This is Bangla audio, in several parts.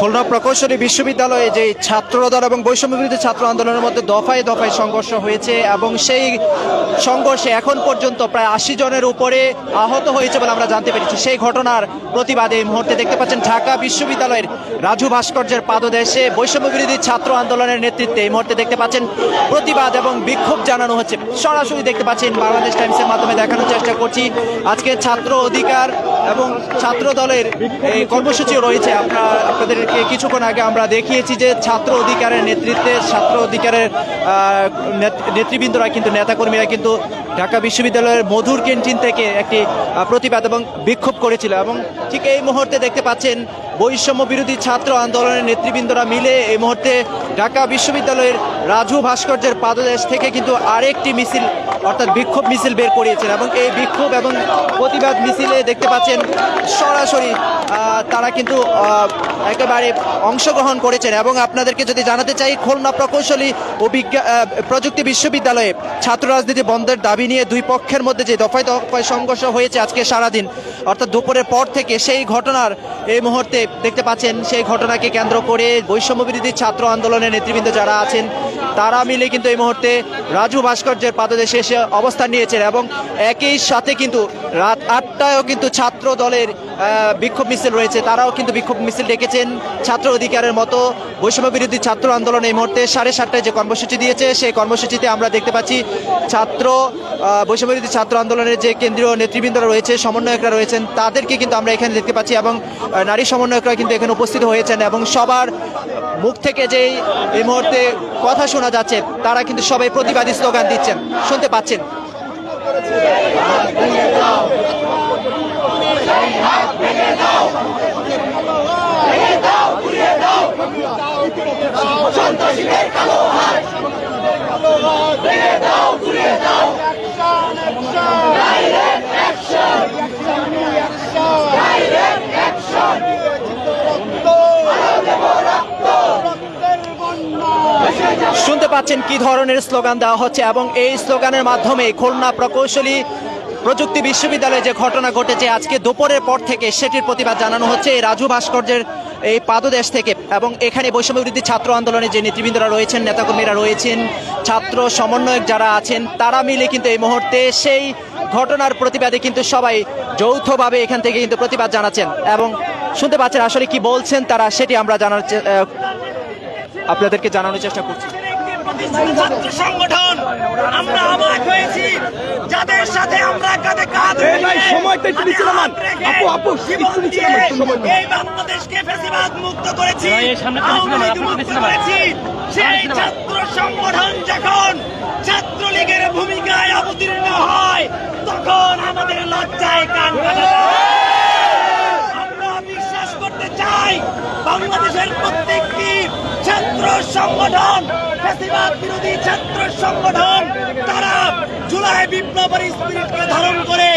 খুলনা প্রকৌশলী বিশ্ববিদ্যালয়ে যে ছাত্রদল এবং বৈষম্য বিরোধী ছাত্র আন্দোলনের মধ্যে দফায় দফায় সংঘর্ষ হয়েছে এবং সেই সংঘর্ষে এখন পর্যন্ত প্রায় আশি জনের উপরে আহত হয়েছে বলে আমরা জানতে পেরেছি। সেই ঘটনার প্রতিবাদে এই মুহূর্তে দেখতে পাচ্ছেন ঢাকা বিশ্ববিদ্যালয়ের রাজু ভাস্কর্যের পাদদেশে বৈষম্য বিরোধী ছাত্র আন্দোলনের নেতৃত্বে এই মুহূর্তে দেখতে পাচ্ছেন প্রতিবাদ এবং বিক্ষোভ জানানো হচ্ছে। সরাসরি দেখতে পাচ্ছেন বাংলাদেশ টাইমসের মাধ্যমে দেখানোর চেষ্টা করছি। আজকে ছাত্র অধিকার এবং ছাত্র দলের কর্মসূচিও রয়েছে। আমরা আপনাদেরকে কিছুক্ষণ আগে আমরা দেখিয়েছি যে ছাত্র অধিকারের নেতৃত্বে, ছাত্র অধিকারের নেত- নেতৃবৃন্দরা কিন্তু, নেতাকর্মীরা কিন্তু ঢাকা বিশ্ববিদ্যালয়ের মধুর ক্যান্টিন থেকে একটি প্রতিবাদ এবং বিক্ষোভ করেছিল। এবং ঠিক এই মুহূর্তে দেখতে পাচ্ছেন বৈষম্য বিরোধী ছাত্র আন্দোলনের নেতৃবৃন্দরা মিলে এই মুহূর্তে ঢাকা বিশ্ববিদ্যালয়ের রাজু ভাস্কর্যের পাদদেশ থেকে কিন্তু আরেকটি মিছিল, অর্থাৎ বিক্ষোভ মিছিল বের করিয়েছেন এবং এই বিক্ষোভ এবং প্রতিবাদ মিছিলে দেখতে পাচ্ছেন সরাসরি তারা কিন্তু একেবারে অংশগ্রহণ করেছেন এবং আপনাদেরকে যদি জানাতে চাই, খুলনা প্রকৌশলী ও বিজ্ঞান প্রযুক্তি বিশ্ববিদ্যালয়ে ছাত্র রাজনীতি বন্ধের দাবি নিয়ে দুই পক্ষের মধ্যে যে দফায় দফায় সংঘর্ষ হয়েছে আজকে সারাদিন, অর্থাৎ দুপুরের পর থেকে সেই ঘটনার এই মুহূর্তে দেখতে পাচ্ছেন সেই ঘটনাকে কেন্দ্র করে বৈষম্য বিরোধী ছাত্র আন্দোলনের নেতৃবৃন্দ যারা আছেন তারা মিলে কিন্তু এই মুহূর্তে রাজু ভাস্কর্যের পাদদেশে এসে অবস্থান নিয়েছেন এবং একই সাথে কিন্তু রাত আটটায়ও কিন্তু ছাত্র দলের বিক্ষোভ মিছিল রয়েছে। তারাও কিন্তু বিক্ষোভ মিছিল ডেকেছেন ছাত্র অধিকারের মতো। বৈষম্য বিরোধী ছাত্র আন্দোলন এই মুহূর্তে সাড়ে সাতটায় যে কর্মসূচি দিয়েছে, সেই কর্মসূচিতে আমরা দেখতে পাচ্ছি ছাত্র বৈষম্য বিরোধী ছাত্র আন্দোলনের যে কেন্দ্রীয় নেতৃবৃন্দরা রয়েছে, সমন্বয়করা রয়েছেন, তাদেরকে কিন্তু আমরা এখানে দেখতে পাচ্ছি এবং নারী সমন্বয়করা কিন্তু এখানে উপস্থিত হয়েছেন এবং সবার মুখ থেকে যেই এই মুহূর্তে কথা শোনা যাচ্ছে, তারা কিন্তু সবাই প্রতিবাদী স্লোগান দিচ্ছেন। শুনতে পাচ্ছেন। শুনতে পাচ্ছেন কি ধরনের স্লোগান দেওয়া হচ্ছে এবং এই স্লোগানের মাধ্যমে খুলনা প্রকৌশলী প্রযুক্তি বিশ্ববিদ্যালয়ে যে ঘটনা ঘটেছে, আজকে দুপুরের পর থেকে সেটির প্রতিবাদ জানানো হচ্ছে এই রাজু ভাস্কর্যের এই পাদদেশ থেকে। এবং এখানে বৈষম্য বিরোধী ছাত্র আন্দোলনে যে নেতৃবৃন্দরা রয়েছেন, নেতাকর্মীরা রয়েছেন, ছাত্র সমন্বয়ক যারা আছেন, তারা মিলে কিন্তু এই মুহূর্তে সেই ঘটনার প্রতিবাদে কিন্তু সবাই যৌথভাবে এখান থেকে কিন্তু প্রতিবাদ জানাচ্ছেন। এবং শুনতে পাচ্ছেন আসলে কি বলছেন তারা, সেটি আমরা জানার আপনাদেরকে জানানোর চেষ্টা করছি। ছাত্র সংগঠন আমরা অবাক হয়েছি। যাদের সাথে আমরা কাঁধে কাঁধ এই বাংলাদেশকে মুক্ত করেছি মুক্ত করেছি। সেই ছাত্র সংগঠন যখন ছাত্রলীগের ভূমিকায় অবতীর্ণ হয় তখন আমাদের লজ্জায় কান আমরা বিশ্বাস করতে চাই বাংলাদেশের প্রত্যেকটি ছাত্র সংগঠন বেশিরভাগ বিরোধী ছাত্র সংগঠন, তারা জুলাই বিপ্লবের স্পিরিটকে ধারণ করে,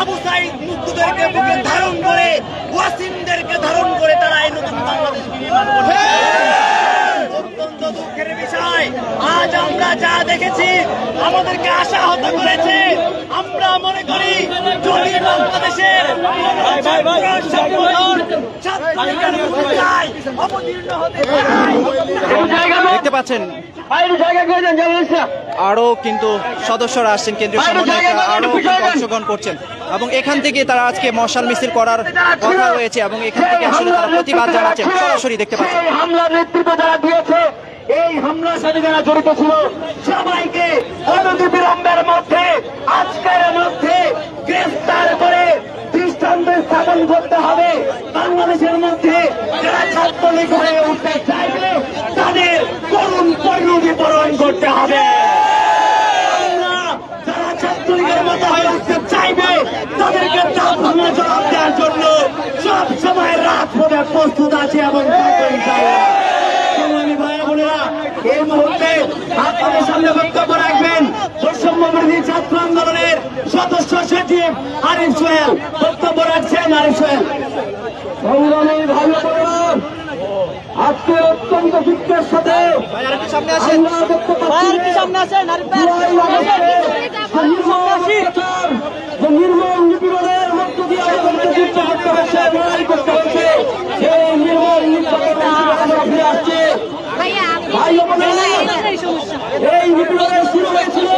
আবু সাইদ মুক্তদেরকে বুকে ধারণ করে, ওয়াসিমদেরকে ধারণ করে তারা এই নতুন বাংলাদেশ বিষয়, আজ আমরা যা দেখেছি, আমাদেরকে করেছে। আমরা মনে করি, যদি বাংলাদেশের কোন ছাত্র সংগঠন ছাত্রলীগের ভূমিকায় অবতীর্ণ হতে পারে দেখতে পাচ্ছেন। আরও কিন্তু সদস্যরা আসছেন কেন্দ্রীয় সমন্বয়করা আরও অংশগ্রহণ করছেন। এবং এখান থেকে তারা আজকে মশাল মিছিল করার কথা রয়েছে এবং এখান থেকে আসলে তারা প্রতিবাদ জানাচ্ছেন। সরাসরি দেখতে পাচ্ছেন। নেতৃত্ব যারা দিয়েছে এই হামলার সাথে যারা জড়িত ছিল সবাইকে অনতি বিলম্বের মধ্যে আজকের মধ্যে গ্রেফতার করে দৃষ্টান্ত স্থাপন করতে হবে। বাংলাদেশের মধ্যে যারা ছাত্রলীগ হয়ে উঠতে চাইবে, তাদের করুণ পরিণতি করতে হবে। মতো তাদেরকে প্রস্তুত আপনাদের সামনে বক্তব্য রাখবেন বৈষম্য ছাত্র আন্দোলনের সদস্য সচিব আরিফ সোহেল বক্তব্য রাখছেন আরিফ সোহেল। সংগ্রামী ভাই আজকে অত্যন্ত দুঃখের সাথে নির্মম নিপীড়নের মধ্য দিয়ে আমাদেরকে ভাই এই বিপ্লবের শুরু হয়েছিল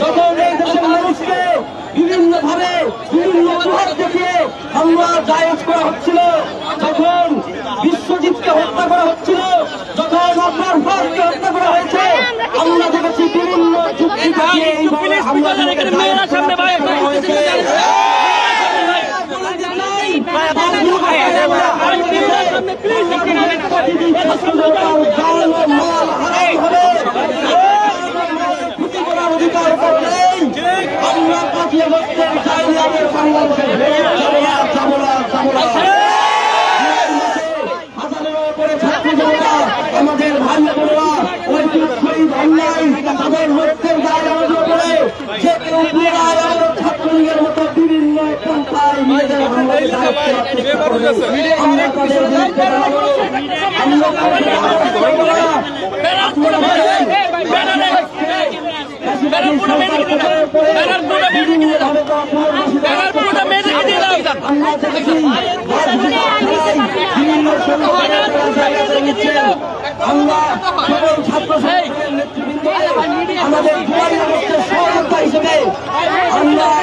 যখন এই দেশের মানুষকে বিভিন্ন ভাবে বিভিন্ন অজুহাত দেখিয়ে হামলা জায়েজ করা হচ্ছিল যখন বিশ্বজিৎকে হত্যা করা হচ্ছিল যখন আপনার ফারকে হত্যা করা হয়েছে আমরা দেখেছি বিভিন্ন যুক্তি দেখিয়ে এইভাবে হামলা হয়েছে। প্লিজ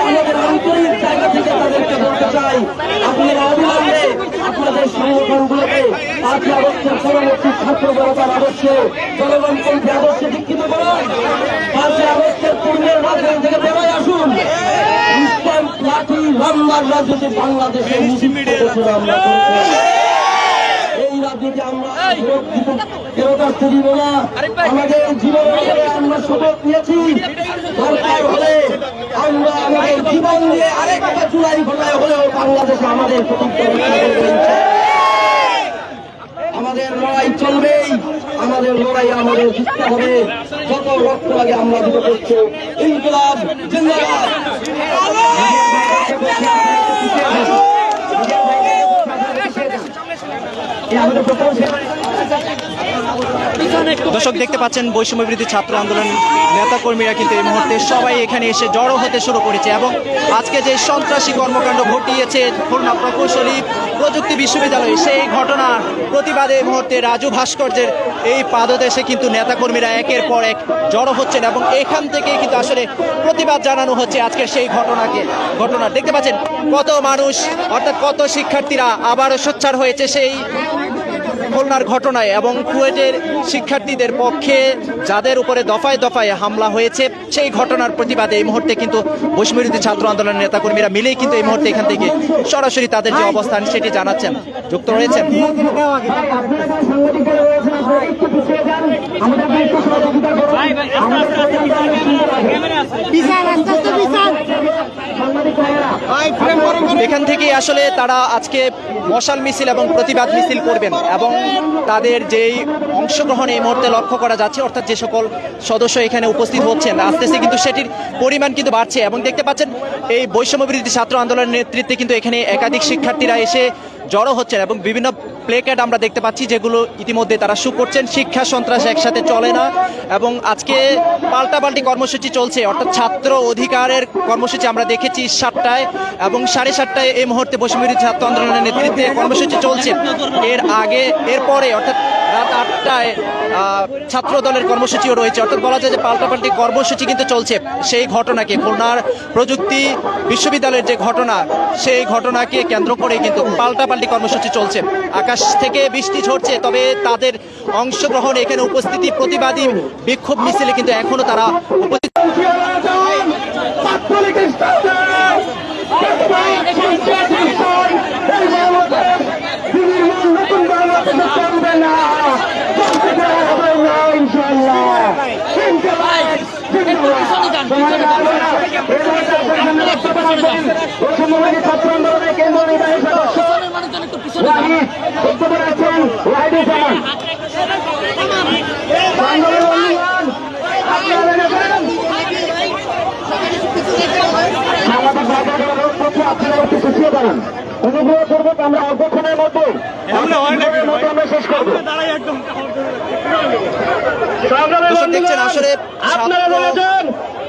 আমাদের আন্তরিক জায়গা থেকে তাদেরকে বলতে চাই আপনারা অবিলম্বে আপনাদের সংগঠনগুলোকে পাঁচই আগস্টের পরবর্তী ছাত্র জনতার আদর্শে জনগণপন্থী আদর্শে দীক্ষিত করুন। পাঁচই আগস্টের পূর্বের রাজধানী থেকে বেরোয় আসুন। ইসলাম লাঠি লম্বার রাজনীতি বাংলাদেশে আমরা এই রাজনীতি আমরা ফেরত আসতে দিব না। আমাদের জীবনের আমরা শপথ নিয়েছি। দরকার হলে আমরা আমাদের জীবন দিয়ে আরেকটা চুলাই ঘটায় হলেও বাংলাদেশে আমাদের। আমাদের লড়াই চলবেই, আমাদের লড়াই আমাদের জিততে হবে। যত রক্ত লাগে আমরা দিতে করছি। ইনকলাব, জিন্দাবাদ। আমাদের প্রথম দর্শক দেখতে পাচ্ছেন বৈষম্য বিরোধী ছাত্র আন্দোলন নেতাকর্মীরা কিন্তু এই মুহূর্তে সবাই এখানে এসে জড়ো হতে শুরু করেছে এবং আজকে যে সন্ত্রাসী কর্মকাণ্ড ঘটিয়েছে খুলনা প্রকৌশলী প্রযুক্তি বিশ্ববিদ্যালয়ে, সেই ঘটনার প্রতিবাদে এই মুহূর্তে রাজু ভাস্কর্যের এই পাদদেশে কিন্তু নেতাকর্মীরা একের পর এক জড়ো হচ্ছেন এবং এখান থেকে কিন্তু আসলে প্রতিবাদ জানানো হচ্ছে আজকের সেই ঘটনাকে। ঘটনা দেখতে পাচ্ছেন কত মানুষ, অর্থাৎ কত শিক্ষার্থীরা আবারও সোচ্চার হয়েছে সেই খুলনার ঘটনায় এবং কুয়েটের শিক্ষার্থীদের পক্ষে যাদের উপরে দফায় দফায় হামলা হয়েছে, সেই ঘটনার প্রতিবাদে এই মুহূর্তে কিন্তু বৈষম্যবিরোধী ছাত্র আন্দোলনের নেতাকর্মীরা মিলেই কিন্তু এই মুহূর্তে এখান থেকে সরাসরি তাদের যে অবস্থান সেটি জানাচ্ছেন। যুক্ত রয়েছেন। পিছিয়ে যান আমাদের একটু সহযোগিতা করুন আমাদের কাছে আমরা অনেক সুন্দর আছে। বিশাল আস্তে আস্তে বিশাল সাংবাদিক ভাইয়েরা এখান থেকে আসলে তারা আজকে মশাল মিছিল এবং প্রতিবাদ মিছিল করবেন এবং তাদের যেই অংশগ্রহণ এই মুহূর্তে লক্ষ্য করা যাচ্ছে, অর্থাৎ যে সকল সদস্য এখানে উপস্থিত হচ্ছেন আস্তে আস্তে কিন্তু সেটির পরিমাণ কিন্তু বাড়ছে এবং দেখতে পাচ্ছেন এই বৈষম্য বিরোধী ছাত্র আন্দোলনের নেতৃত্বে কিন্তু এখানে একাধিক শিক্ষার্থীরা এসে জড়ো হচ্ছেন এবং বিভিন্ন প্লেকার্ড আমরা দেখতে পাচ্ছি, যেগুলো ইতিমধ্যে তারা শু করছেন। শিক্ষা সন্ত্রাস একসাথে চলে না এবং আজকে পাল্টাপাল্টি কর্মসূচি চলছে। অর্থাৎ ছাত্র অধিকারের কর্মসূচি আমরা দেখেছি সাতটায় এবং সাড়ে সাতটায় এই মুহূর্তে বসুমিরি ছাত্র আন্দোলনের নেতৃত্বে কর্মসূচি চলছে। এর আগে এরপরে অর্থাৎ রাত আটটায় ছাত্র দলের কর্মসূচিও রয়েছে। অর্থাৎ বলা যায় যে পাল্টাপাল্টি কর্মসূচি কিন্তু চলছে। সেই ঘটনাকে খুলনার প্রযুক্তি বিশ্ববিদ্যালয়ের যে ঘটনা, সেই ঘটনাকে কেন্দ্র করে কিন্তু পাল্টাপাল্টি কর্মসূচি চলছে। আকাশ থেকে বৃষ্টি ঝরছে, তবে তাদের অংশগ্রহণ এখানে উপস্থিতি, প্রতিবাদী বিক্ষোভ মিছিলে কিন্তু এখনও তারা উপস্থিত ছাত্রলীগের সাথে বর্তমান সন্ত্রাসী সরকার এই বাংলাদেশ বিনির্মাণ নতুন বাংলাদেশে চলবে না চলতে দেওয়া হবে না ইনশাআল্লাহ জিন্দাবাদ, জিন্দাবাদ। তোমাদের ভালোরা, এই মুহূর্তে আপনার রাখবেন। বৈষম্যবাদী ছাত্র আন্দোলনের কেন্দ্র নির্বাহী সদস্য ওয়াহিদ বক্তব্য রাখছেন ওয়াহিদুর অনুমান আপনারা একটু পিছিয়ে দাঁড়ান অনুগ্রহ করব আমরা অল্পক্ষণের মধ্যে আমরা শেষ করব দর্শক দেখছেন আসলে আপনারা ছাত্র বলেছেন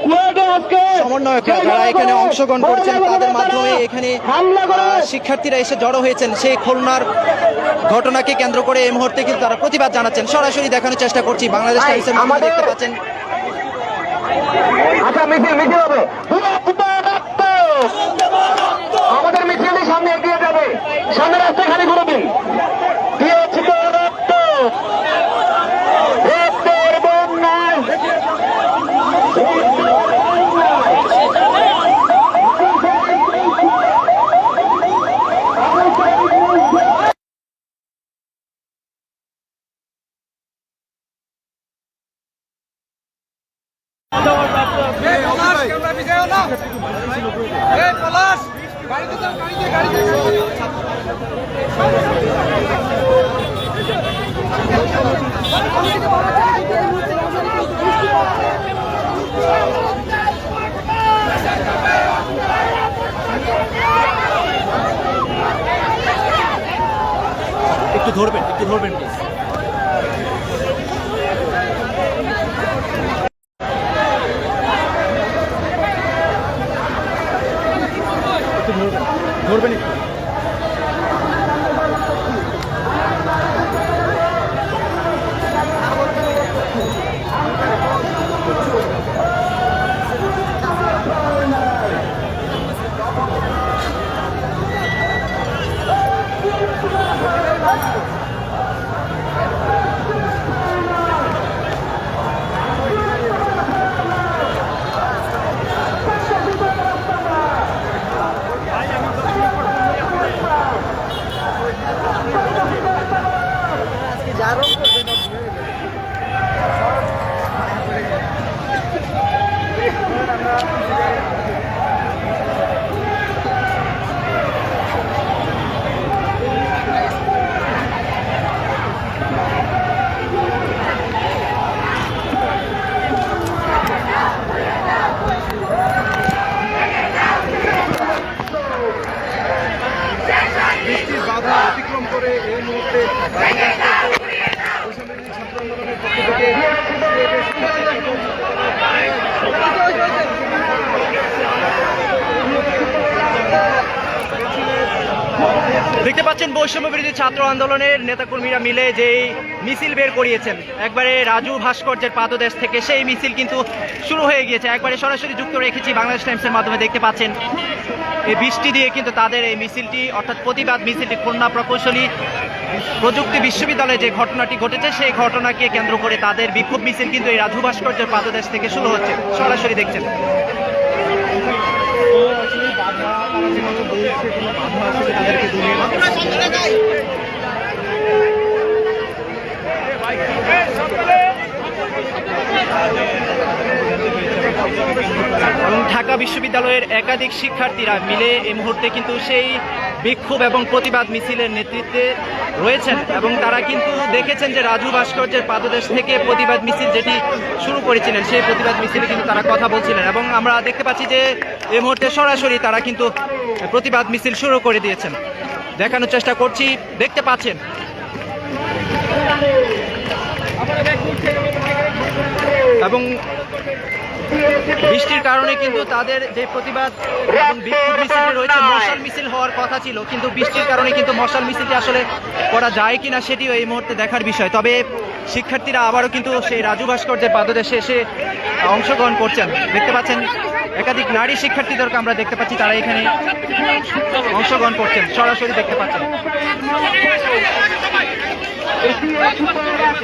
কুয়েটে আজকে সমন্বয়করা যারা এখানে অংশগ্রহণ করছেন তাদের মাধ্যমে এখানে শিক্ষার্থীরা এসে জড়ো হয়েছেন। সেই খুলনার ঘটনাকে কেন্দ্র করে এই মুহূর্তে কিন্তু তারা প্রতিবাদ জানাচ্ছেন। সরাসরি দেখানোর চেষ্টা করছি। বাংলাদেশ টাইমসের মাধ্যমে দেখতে পাচ্ছেন। আচ্ছা মিছিল মিছিল হবে। আমাদের সামনে এগিয়ে যাবে। সামনে রাস্তা খালি করে দিন দিয়েছি তো রক্ত রক্তের বন্যায় একটু ধরবেন একটু ধরবেন প্লিজ দেখতে পাচ্ছেন বৈষম্য বিরোধী ছাত্র আন্দোলনের নেতাকর্মীরা মিলে যে মিছিল বের করিয়েছেন। একবারে রাজু ভাস্কর্যের পাদদেশ থেকে সেই মিছিল কিন্তু শুরু হয়ে গিয়েছে। একবারে সরাসরি যুক্ত রেখেছি বাংলাদেশ টাইমসের মাধ্যমে দেখতে পাচ্ছেন। এই বৃষ্টি দিয়ে কিন্তু তাদের এই মিছিলটি, অর্থাৎ প্রতিবাদ মিছিলটি, খুলনা প্রকৌশলী প্রযুক্তি বিশ্ববিদ্যালয়ে যে ঘটনাটি ঘটেছে, সেই ঘটনাকে কেন্দ্র করে তাদের বিক্ষোভ মিছিল কিন্তু এই রাজু ভাস্কর্যের পাদদেশ থেকে শুরু হচ্ছে। সরাসরি দেখছেন। ঢাকা বিশ্ববিদ্যালয়ের একাধিক শিক্ষার্থীরা মিলে এই মুহূর্তে কিন্তু সেই বিক্ষোভ এবং প্রতিবাদ মিছিলের নেতৃত্বে রয়েছেন এবং তারা কিন্তু দেখেছেন যে রাজু ভাস্কর্যের পাদদেশ থেকে প্রতিবাদ মিছিল যেটি শুরু করেছিলেন, সেই প্রতিবাদ মিছিলে কিন্তু তারা কথা বলছিলেন এবং আমরা দেখতে পাচ্ছি যে এই মুহূর্তে সরাসরি তারা কিন্তু প্রতিবাদ মিছিল শুরু করে দিয়েছেন। দেখানোর চেষ্টা করছি, দেখতে পাচ্ছেন। এবং বৃষ্টির কারণে কিন্তু তাদের যে প্রতিবাদ এবং মিছিলটি রয়েছে মশাল মিছিল হওয়ার কথা ছিল কিন্তু বৃষ্টির কারণে কিন্তু মশাল মিছিলটি আসলে করা যায় কিনা সেটিও এই মুহূর্তে দেখার বিষয়। তবে শিক্ষার্থীরা আবারও কিন্তু সেই রাজু ভাস্কর্যের পাদদেশে এসে অংশগ্রহণ করছেন। দেখতে পাচ্ছেন একাধিক নারী শিক্ষার্থীদেরকে আমরা দেখতে পাচ্ছি তারা এখানে অংশগ্রহণ করছেন। সরাসরি দেখতে পাচ্ছেন। সবাই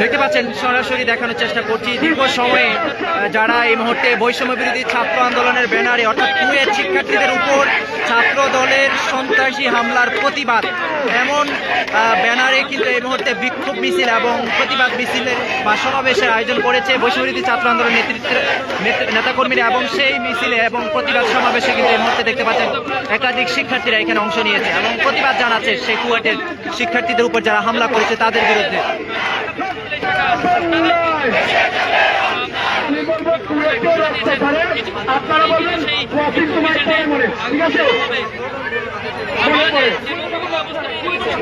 দেখতে পাচ্ছেন, সরাসরি দেখানোর চেষ্টা করছি। দীর্ঘ সময়ে যারা এই মুহূর্তে বৈষম্য বিরোধী ছাত্র আন্দোলনের ব্যানারে, অর্থাৎ কুয়েত শিক্ষার্থীদের উপর ছাত্র দলের সন্ত্রাসী হামলার প্রতিবাদ, এমন ব্যানারে কিন্তু এই মুহূর্তে বিক্ষোভ মিছিল এবং প্রতিবাদ মিছিলের বা সমাবেশের আয়োজন করেছে বৈষম্য বিরোধী ছাত্র আন্দোলন নেতৃত্বের নেতাকর্মীরা এবং সেই মিছিলে এবং প্রতিবাদ সমাবেশে কিন্তু এই মুহূর্তে দেখতে পাচ্ছেন একাধিক শিক্ষার্থীরা এখানে অংশ নিয়েছে এবং প্রতিবাদ জানাচ্ছে সেই কুয়েটের শিক্ষার্থীদের উপর যারা হামলা করেছে তাদের বিরুদ্ধে। আপনারা বলবেন ঠিক আছে।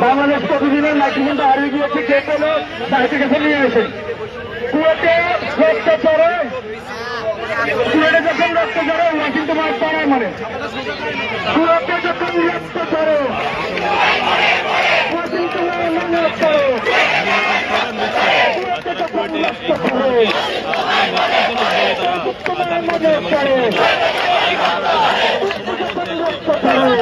বাংলাদেশ প্রতিদিনের মাইক্রোফোনটা হারিয়ে গিয়েছে কে পেল দায়িত্ব কাছে নিয়ে এসে। কুয়েতে রক্ত চড়ে কুয়েটে যখন রক্ত চড়ে ওয়াসিম কুমার পরে মরে। কুয়েতে যখন রক্ত চড়ে মনে রক্ত চড়ে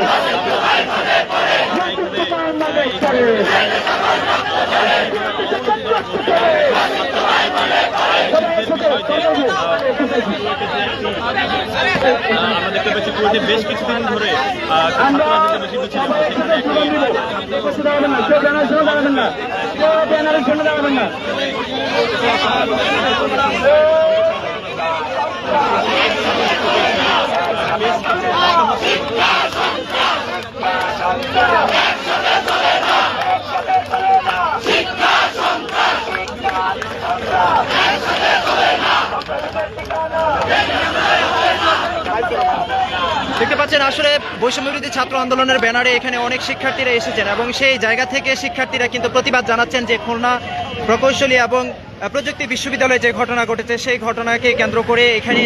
আমরা দেখতে পাচ্ছি কুয়েটে বেশ কিছুদিন ধরে দাঁড়াবেন না দেখতে পাচ্ছেন, আসলে বৈষম্য বিরোধী ছাত্র আন্দোলনের ব্যানারে এখানে অনেক শিক্ষার্থীরা এসেছেন এবং সেই জায়গা থেকে শিক্ষার্থীরা কিন্তু প্রতিবাদ জানাচ্ছেন যে খুলনা প্রকৌশলী এবং প্রযুক্তি বিশ্ববিদ্যালয়ে যে ঘটনা ঘটেছে, সেই ঘটনাকে কেন্দ্র করে এখানে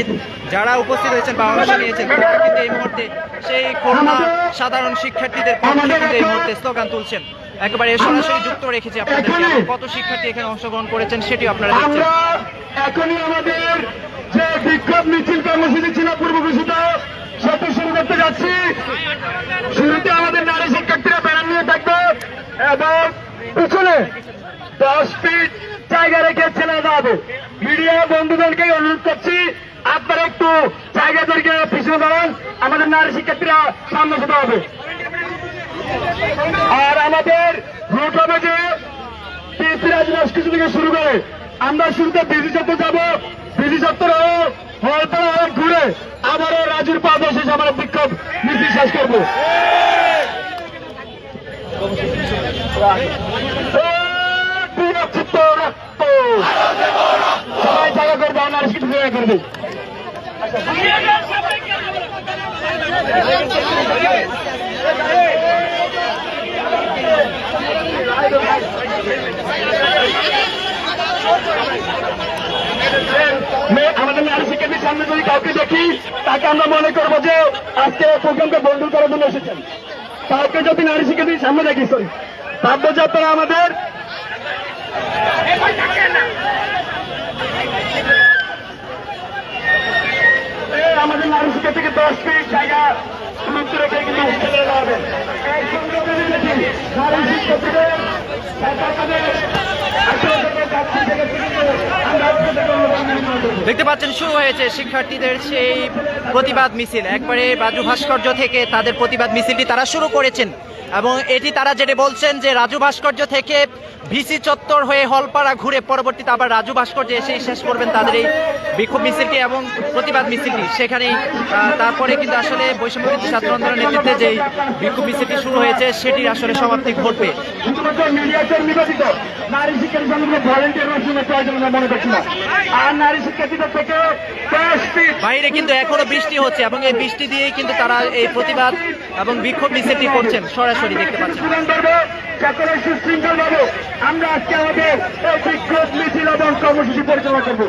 যারা উপস্থিত হয়েছেন বা অংশ নিয়েছেন কিন্তু এই মুহূর্তে সেই খুলনা সাধারণ শিক্ষার্থীদের পক্ষে কিন্তু এই মুহূর্তে স্লোগান তুলছেন। একেবারে সরাসরি যুক্ত রেখেছি আপনাদেরকে। এবং কত শিক্ষার্থী এখানে অংশগ্রহণ করেছেন সেটিও আপনারা দেখছেন। এখনই আমাদের যে বিক্ষোভ মিছিল কর্মসূচি ছিল পূর্ব ঘোষিত সেটি শুরু করতে যাচ্ছি। শুরুতে আমাদের নারী শিক্ষার্থীরা ব্যানার নিয়ে থাকবে এবং পিছনে দশ ফিট জায়গা রেখে ছেলে দেওয়া হবে মিডিয়া বন্ধুদেরকে অনুরোধ করছি আপনারা একটু জায়গা ধরে পিছনে দাঁড়ান। আমাদের নারী শিক্ষার্থীরা সামনে যেতে হবে। আর আমাদের রুট হবে যে থেকে শুরু করে আমরা শুরুতে বিজি চত্বর যাব বিজি চত্বর ঘুরে আবারও রাজুর পা বসে আমরা বিক্ষোভ মিছিল শেষ করব। সবাই জায়গা করে দাও নারী কিছু জায়গা করে দিই। মে- আমাদের নারী শিক্ষার্থীর সামনে যদি কাউকে দেখি, তাকে আমরা মনে করব যে আজকে প্রোগ্রামকে বন্ধু করার জন্য এসেছেন। কাউকে যদি নারী শিক্ষার্থীর সামনে দেখি সরি ভাববো আমাদের আমাদের মানুষকে থেকে দশ মিনিট জায়গা রেখে কিন্তু হোস্টেলে। দেখতে পাচ্ছেন, শুরু হয়েছে শিক্ষার্থীদের সেই প্রতিবাদ মিছিল। একবারে বাজু ভাস্কর্য থেকে তাদের প্রতিবাদ মিছিলটি তারা শুরু করেছেন। এবং এটি তারা যেটা বলছেন যে রাজু ভাস্কর্য থেকে ভিসি চত্বর হয়ে হলপাড়া ঘুরে পরবর্তীতে আবার রাজু ভাস্কর্য এসেই শেষ করবেন তাদের এই বিক্ষোভ মিছিলটি এবং প্রতিবাদ মিছিলটি। সেখানেই তারপরে কিন্তু আসলে বৈষম্য বিরোধী ছাত্র আন্দোলনের নেতৃত্বে যে বিক্ষোভ মিছিলটি শুরু হয়েছে সেটির আসলে সমাপ্তি ঘটবে। শুধুমাত্র মিডিয়াকে নিবেদিত নারী শিক্ষার্থী জন্য ভলেন্টিয়ার প্রয়োজন মনে করছি না। আর নারী শিক্ষার্থীদের থেকে দশ বাইরে কিন্তু এখনও বৃষ্টি হচ্ছে এবং এই বৃষ্টি দিয়েই কিন্তু তারা এই প্রতিবাদ এবং বিক্ষোভ মিছিলটি করছেন সরাসরি। দেখতে পাচ্ছেন। স্লোগান করব সকলে সুশৃঙ্খল ভাবে আমরা আজকে আমাদের এই বিক্ষোভ মিছিল এবং কর্মসূচি পরিচালনা করব।